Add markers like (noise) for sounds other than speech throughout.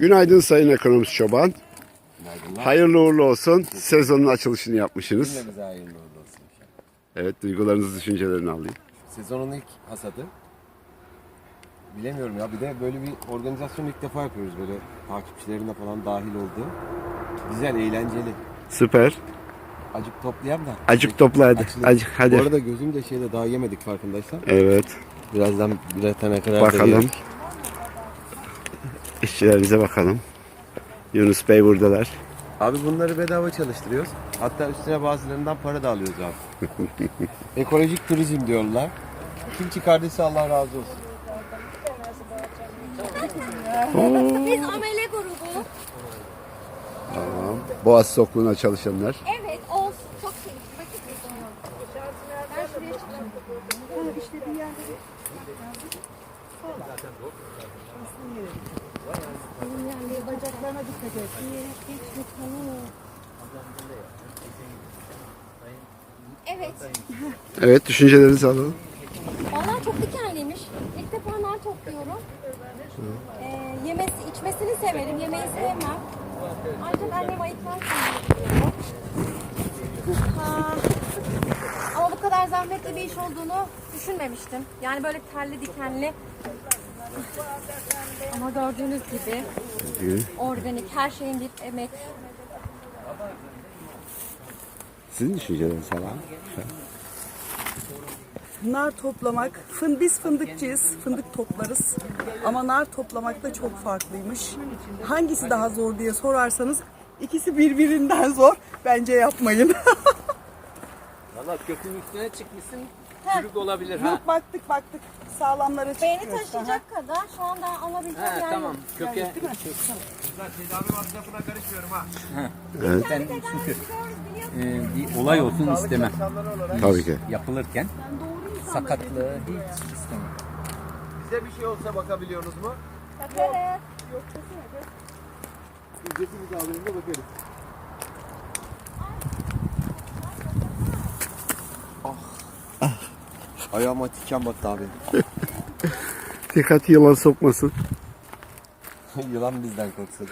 Günaydın Sayın Ekonomist Çoban. Günaydınlar. Hayırlı uğurlu olsun. Sezonun açılışını yapmışsınız. Cümlemize hayırlı uğurlu olsun. Evet, duygularınızı, düşüncelerini alayım. Sezonun ilk hasadı. Bilemiyorum ya bir de böyle bir organizasyon ilk defa yapıyoruz böyle takipçilerine falan dahil oldu. Güzel, eğlenceli. Süper. Acık toplayan da. Acık topla hadi. Açılır. Acık Bu hadi. arada gözüm de şeyde daha yemedik farkındaysan. Evet. Birazdan birer tane kadar Bakalım. İşçilerimize bakalım. Yunus Bey buradalar. Abi bunları bedava çalıştırıyoruz. Hatta üstüne bazılarından para da alıyoruz abi. (laughs) Ekolojik turizm diyorlar. Kim çıkardıysa Allah razı olsun. Biz amele grubu. Tamam. Boğaz Sokluğu'na çalışanlar. Evet olsun. Çok keyifli. Vakit geçiriyorum. Ben şuraya çıkacağım. İşte bir yerde bir... Yani bacaklarına dikkat et. Evet. Evet, düşüncelerinizi alalım. Vallahi çok dikenliymiş. İlk defa nar topluyorum. Ee, yemesi, içmesini severim. Yemeği sevmem. Ancak annem ayıklarken yapıyor. Ha. Ama bu kadar zahmetli bir iş olduğunu düşünmemiştim. Yani böyle terli dikenli. Ama gördüğünüz gibi organik her şeyin bir emek. Sizin düşüncelerinizi alalım. Nar toplamak, fın, biz fındıkçıyız, fındık toplarız. Ama nar toplamak da çok farklıymış. Hangisi daha zor diye sorarsanız ikisi birbirinden zor. Bence yapmayın. (laughs) Valla kökün üstüne çıkmışsın. Çürük olabilir ha. Yok baktık baktık sağlamlara Beni çıkıyor. taşıyacak kadar şu anda alabileceğim Ha yer tamam. yok. Köke Evet, ben çünkü e, bir olay olsun istemem. tabii ki. Yapılırken sakatlığı hiç istemem. Bize bir şey olsa bakabiliyorsunuz mu? Bakarız. Ücretsiz mukavelinde bakarız. Ayağıma tiken battı abi. (laughs) Dikkat yılan sokmasın. (laughs) Yılan bizden korksun.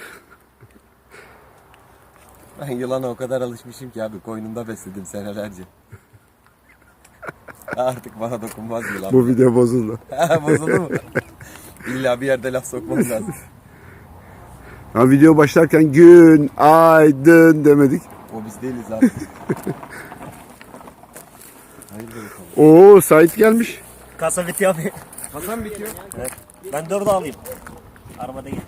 Ben yılana o kadar alışmışım ki abi koynumda besledim senelerce. Artık bana dokunmaz yılan. Bu video bozuldu. (laughs) Bozuldu mu? İlla bir yerde laf sokmamız lazım. Ha, video başlarken gün, aydın demedik. O biz değiliz abi. Oo Sait gelmiş. Kasa bitiyor abi. Hasan bitiyor. Ben dördü alayım. Arabada gel.